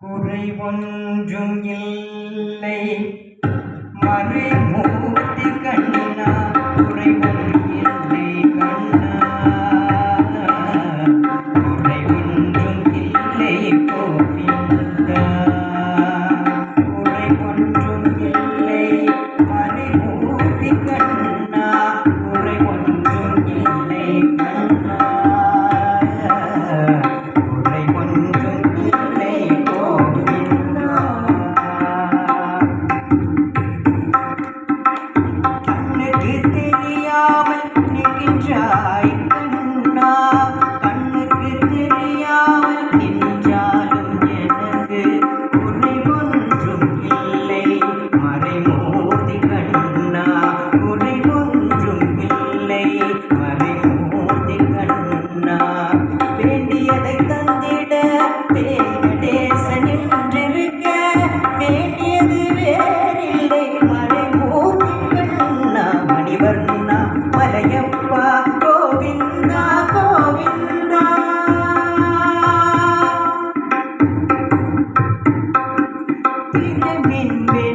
குறை ஒன்றும் இல்லை. மறைமோ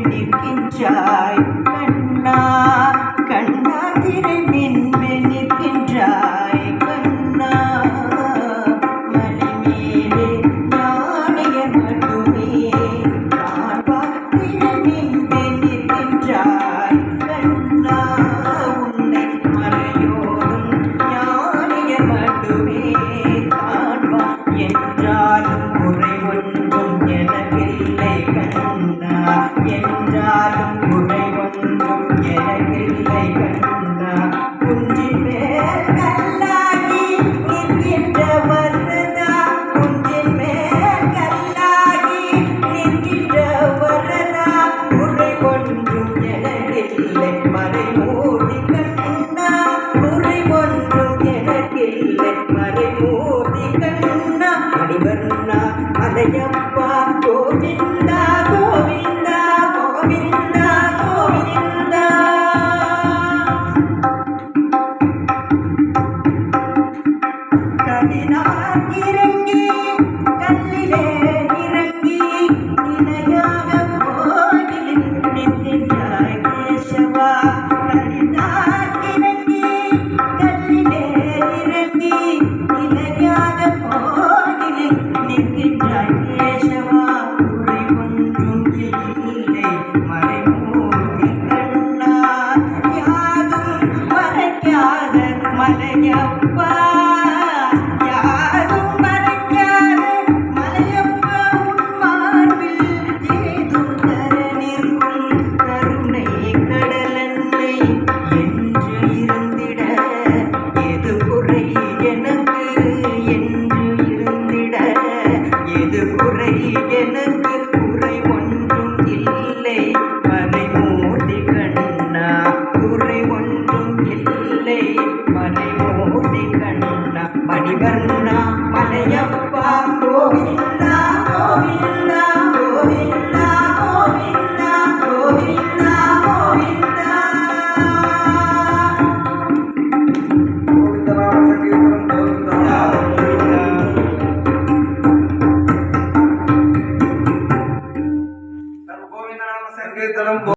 நிற்கின்றாய் கண்ணா. கண்ணா திரை மின் நிற்கின்றாய். Govinda I'll never Guadalajara.